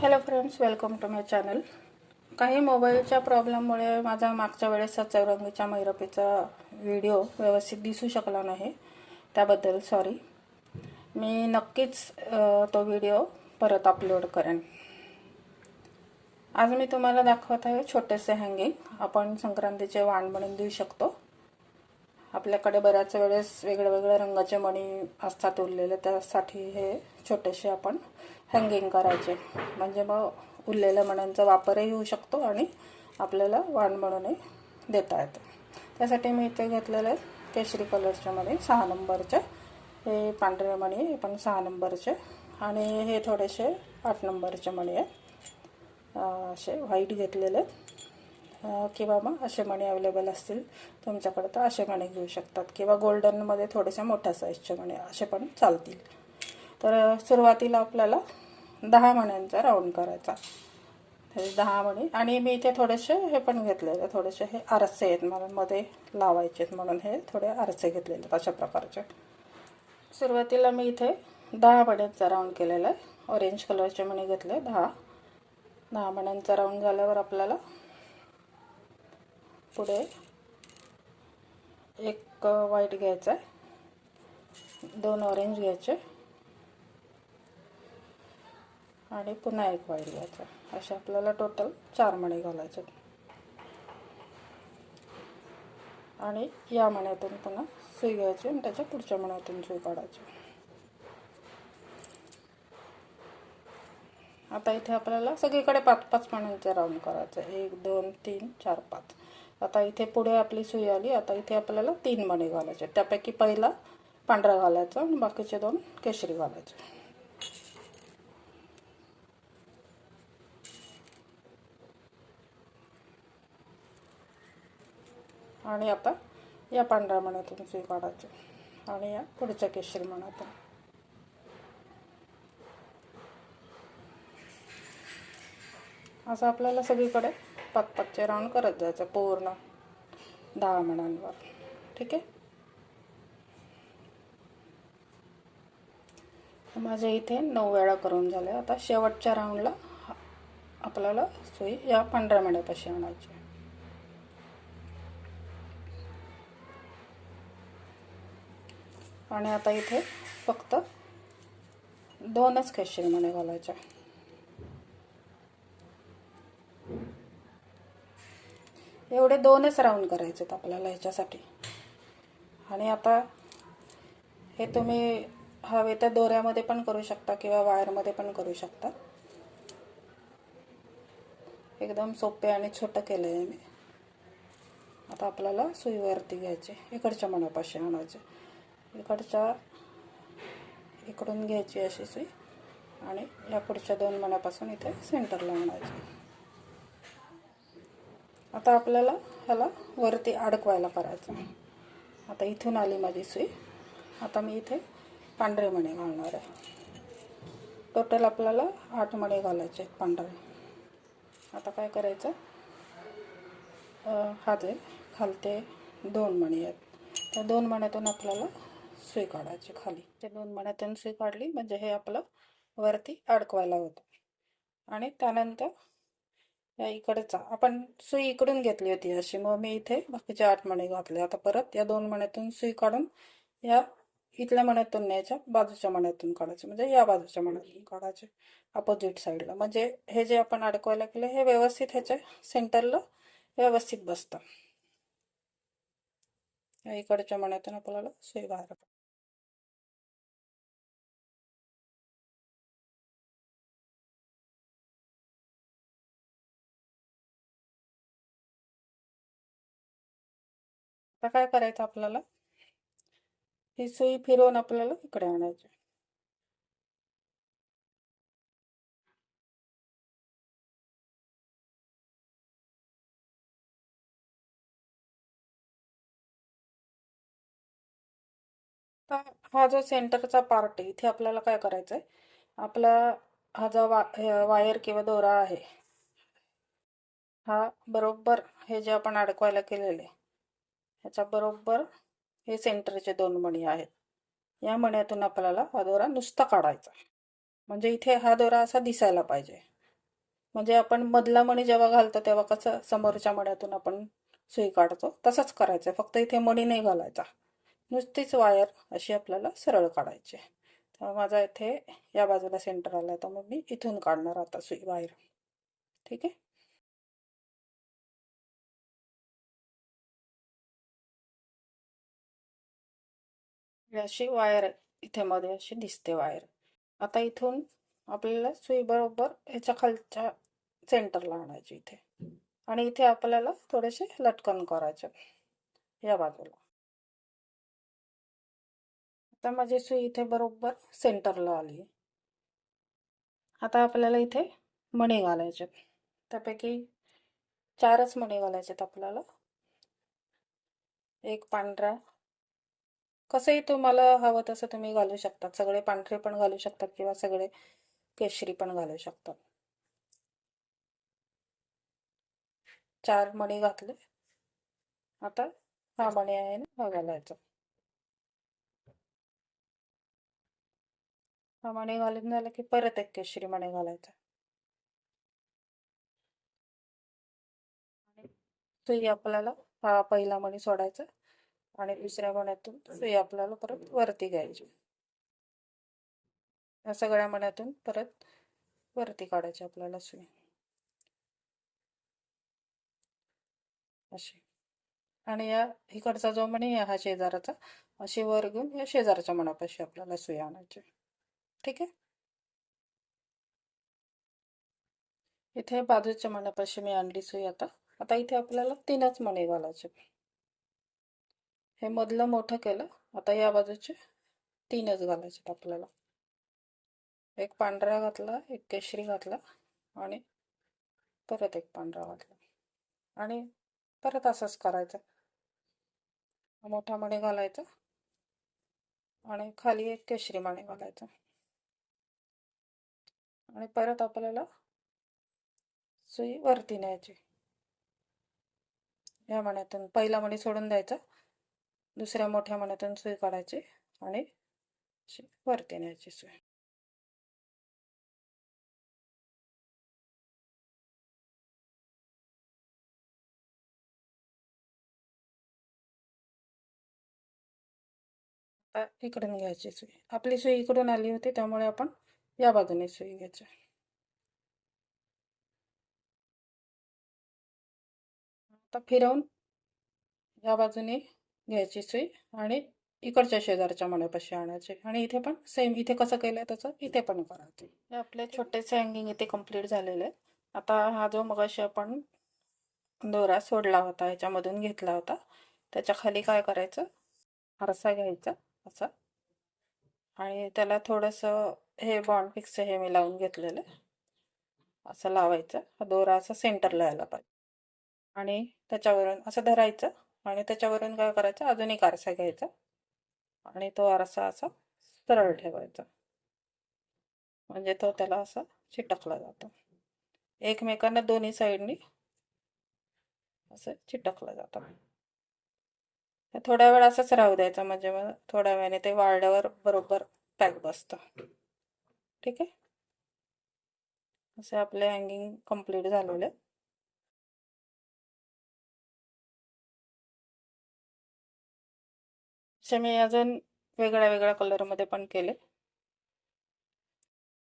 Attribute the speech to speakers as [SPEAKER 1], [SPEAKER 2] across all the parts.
[SPEAKER 1] Hello friends welcome to my channel काही मोबाईलच्या प्रॉब्लेममुळे माझा मागच्या वेळेसचा चौरंगीच्या मैरपीचा व्हिडिओ व्यवस्थित दिसू शकला नाही. त्याबद्दल सॉरी मी नक्कीच तो व्हिडिओ परत अपलोड करेन. आज मी तुम्हाला दाखवत आहे छोटेसे हँगिंग आपण संक्रांतीचे वाण म्हणून देऊ शकतो. आपल्याकडे बऱ्याच वेळेस वेगळ्या वेगळ्या रंगाचे मणी असतात उरलेले त्यासाठी हे छोटेसे आपण हँगिंग करायचे. म्हणजे मग उरलेल्या मण्यांचा वापरही होऊ शकतो आणि आपल्याला वाण म्हणूनही देता येतं. त्यासाठी मी इथे घेतलेले केशरी कलरचे मणी सहा नंबरचे हे पांढरे मणी हे पण सहा नंबरचे आणि हे थोडेसे आठ नंबरचे मणी आहेत. असे व्हाईट घेतलेले आहेत. किंवा मग असे मणी अवेलेबल असतील तुमच्याकडे तर असे मणी घेऊ शकतात. किंवा गोल्डनमध्ये थोडेसे मोठ्या साईजचे मणी असे पण चालतील. तर सुरुवातीला आपल्याला दहा मण्यांचा राऊंड करायचा. हे दहा मणी. आणि मी इथे थोडेसे हे पण घेतलेले. थोडेसे हे आरसे आहेत मला. मध्ये लावायचे आहेत म्हणून हे थोडे आरसे घेतलेले आहेत अशा प्रकारचे. सुरुवातीला मी इथे दहा मण्यांचा राऊंड केलेला आहे. ऑरेंज कलरचे मणी घेतले दहा. दहा मण्यांचा राऊंड झाल्यावर आपल्याला पुढे एक व्हाईट घ्यायचा आहे. दोन ऑरेंज घ्यायचे. आणि पुन्हा एक व्हाईट घ्यायचा असे आपल्याला टोटल चार मणी घालायचे आणि या मण्यातून पुन्हा सुई घ्यायची आणि त्याच्या पुढच्या मण्यातून सुई काढायची. आता इथे आपल्याला सगळीकडे पाच पाच मण्यांचे राऊंड करायचं. एक दोन तीन चार पाच. आता इथे पुढे आपली सुई आली आता इथे आपल्याला तीन मणी घालायचे. त्यापैकी पहिला पांढरा घालायचा आणि बाकीचे दोन केशरी घालायचे. आणि आता या पांढऱ्या मण्यातून सुई काढायची आणि या पुढच्या केशरी मण्यातून. असं आपल्याला सगळीकडे पाच पाचचे राऊंड करत जायचं पूर्ण दहा मणांवर ठीक आहे? माझ्या इथे नऊ वेळा करून झाले. आता शेवटच्या राऊंडला आपल्याला सुई या पांढऱ्या मण्यापाशी आणायची आणि आता इथे फक्त दोनच केशरी मणे घालायच्या एवढे दोनच राऊंड करायचे आहेत आपल्याला ह्याच्यासाठी. आणि आता हे तुम्ही हवे तर दोऱ्यामध्ये पण करू शकता किंवा वायरमध्ये पण करू शकता. एकदम सोपे आणि छोटं केलं आहे मी. आता आपल्याला सुईवरती घ्यायचे. इकडच्या मनापाशी आणायचे. इकडच्या इकडून घ्यायची अशी सुई. आणि या पुढच्या दोन मनापासून इथे सेंटरला आणायची. आता आपल्याला ह्याला वरती अडकवायला करायचं आता इथून आली माझी सुई. आता मी इथे पांढरे मणे घालणार आहे. टोटल आपल्याला आठ मणे घालायचे आहेत पांढरे. आता काय करायचं? हा जे खालते दोन मणी आहेत. त्या दोन मण्यातून आपल्याला सुई काढायची खाली. ते दोन मण्यातून सुई काढली म्हणजे हे आपलं वरती अडकवायला होतं. आणि त्यानंतर या इकडचा आपण सुई इकडून घेतली होती अशी. मग मी इथे बाकीचे आठ मणे घातले. आता परत या दोन मण्यातून सुई काढून या इथल्या मण्यातून न्यायच्या बाजूच्या मण्यातून काढायचे. म्हणजे या बाजूच्या मण्यातून काढायचे अपोजिट साईडला म्हणजे हे जे आपण अडकवायला केलं हे व्यवस्थित ह्याच्या सेंटरला व्यवस्थित बसतं. या इकडच्या मण्यातून आपल्याला सुई बाहेर आता काय करायचं आपल्याला? ही सुई फिरवून आपल्याला इकडे आणायची. हा जो सेंटरचा पार्ट आहे इथे आपल्याला काय करायचं आहे आपला हा जो वा वायर किंवा दोरा आहे हा बरोबर हे जे आपण अडकवायला केलेले ह्याच्या बरोबर हे सेंटरचे दोन मणी आहेत. या मण्यातून आपल्याला हा दोरा नुसता काढायचा. म्हणजे इथे हा दोरा असा दिसायला पाहिजे. म्हणजे आपण मधला मणी जेव्हा घालतो तेव्हा कसं समोरच्या मण्यातून आपण सुई काढतो तसंच करायचं. फक्त इथे मणी नाही घालायचा. नुसतीच वायर अशी आपल्याला सरळ काढायची. तर माझा इथे या बाजूला सेंटर आला तर मग मी इथून काढणार आता सुई वायर ठीक आहे? अशी वायर इथे मध्ये अशी दिसते वायर. आता इथून आपल्याला सुई बरोबर ह्याच्या खालच्या सेंटरला आणायची इथे. आणि इथे आपल्याला थोडेसे लटकन करायचे या बाजूला. आता माझी सुई इथे बरोबर सेंटरला आली. आता आपल्याला इथे मणी घालायचे. त्यापैकी चारच मणी आहेत आपल्याला. एक पांढरा कसंही तुम्हाला हवं तसं तुम्ही घालू शकतात. सगळे पांढरे पण घालू शकतात किंवा सगळे केशरी पण घालू शकतात. चार मणी घातले. आता हा मणी आहे ना हा घालायचा. हा मणी घालून झालं की परत एक केशरी मणी घालायचा. आपल्याला हा पहिला मणी सोडायचा. आणि दुसऱ्या मण्यातून सुई आपल्याला परत वरती घ्यायची. या सगळ्या मण्यातून परत वरती काढायची आपल्याला सुई. अशी. आणि या इकडचा जो मणी आहे हा शेजाराचा अशी वर घेऊन या शेजारच्या मनापाशी आपल्याला सुई आणायची. ठीक आहे? इथे बाजूच्या मण्यापाशी मी आणली सुई आता. आता इथे आपल्याला तीनच मणी घालायचे. हे मधलं मोठं केलं. आता या बाजूचे तीनच घालायचे आपल्याला. एक पांढरा घातला एक केशरी घातला आणि परत एक पांढरा घातला. आणि परत असंच करायचं. मोठा मणी घालायचा आणि खाली एक केशरी मणी घालायचा. आणि परत आपल्याला सुई वरती न्यायची. या मण्यातून पहिला मणी सोडून द्यायचा. दुसऱ्या मोठ्या मनातून सुई काढायची आणि वरती न्यायची सुई. इकडून घ्यायची सुई. आपली सुई इकडून आली होती त्यामुळे आपण या बाजूने सुई घ्यायची. आता फिरवून या बाजूने घ्यायची सुई आणि इकडच्या शेजारच्या मण्यापाशी आणायचे. आणि इथे पण सेम इथे कसं केलं आहे त्याचं इथे पण करायचं. हे आपले छोटेसे हँगिंग इथे कंप्लीट झालेले आहे आता हा जो मगाशी आपण दोरा सोडला होता ह्याच्यामधून घेतला होता त्याच्याखाली काय करायचं? आरसा घ्यायचा असा. आणि त्याला थोडंसं हे बॉन्ड फिक्स हे मी लावून घेतलेलं असं लावायचं. हा दोरा असा सेंटरला यायला पाहिजे. आणि त्याच्यावरून असं धरायचं. आणि त्याच्यावरून काय करायचं? अजून एक आरसा घ्यायचा आणि तो आरसा असा सरळ ठेवायचा. म्हणजे तो त्याला असा चिटकला जातो. एकमेकांना दोन्ही साईडनी असं चिटकलं जातं. थोड्या वेळ असंच राहू द्यायचं. म्हणजे मग थोड्या वेळाने ते वाळल्यावर बरोबर पॅक बसतं. ठीक आहे? असे आपले हँगिंग कंप्लीट झालेले. असे मी अजून वेगळ्या वेगळ्या कलरमध्ये पण केले.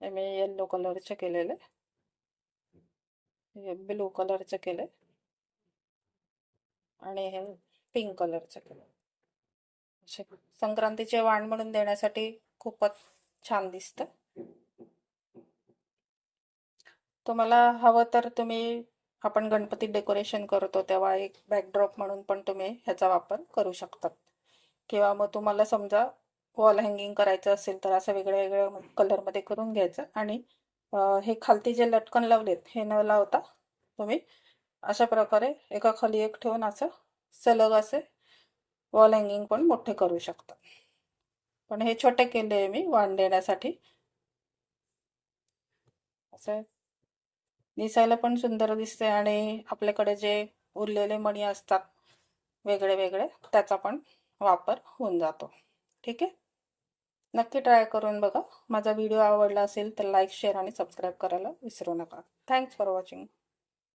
[SPEAKER 1] हे मी येल्लो कलरचे केलेले. हे ब्लू कलरचे केले. आणि हे पिंक कलरचे केले. असे संक्रांतीचे वाण म्हणून देण्यासाठी खूपच छान दिसतं. तुम्हाला हवं तर तुम्ही आपण गणपती डेकोरेशन करतो तेव्हा एक बॅकड्रॉप म्हणून पण तुम्ही ह्याचा वापर करू शकतात. किंवा मग तुम्हाला समजा वॉल हँगिंग करायचं असेल तर असं वेगळ्या वेगळ्या कलरमध्ये करून घ्यायचं आणि हे खालती जे लटकन लावलेत हे न लावता तुम्ही अशा प्रकारे एका खाली एक ठेवून असं सलग असे वॉल हँगिंग पण मोठे करू शकता. पण हे छोटे केले आहे मी वाण देण्यासाठी. असं दिसायला पण सुंदर दिसते आणि आपल्याकडे जे उरलेले मणी असतात वेगळे वेगळे त्याचा पण वापर होऊन जातो. ठीक आहे? नक्की ट्राय करून बघा. माझा व्हिडिओ आवडला असेल तर लाईक शेअर आणि सबस्क्राईब करायला विसरू नका. Thanks for watching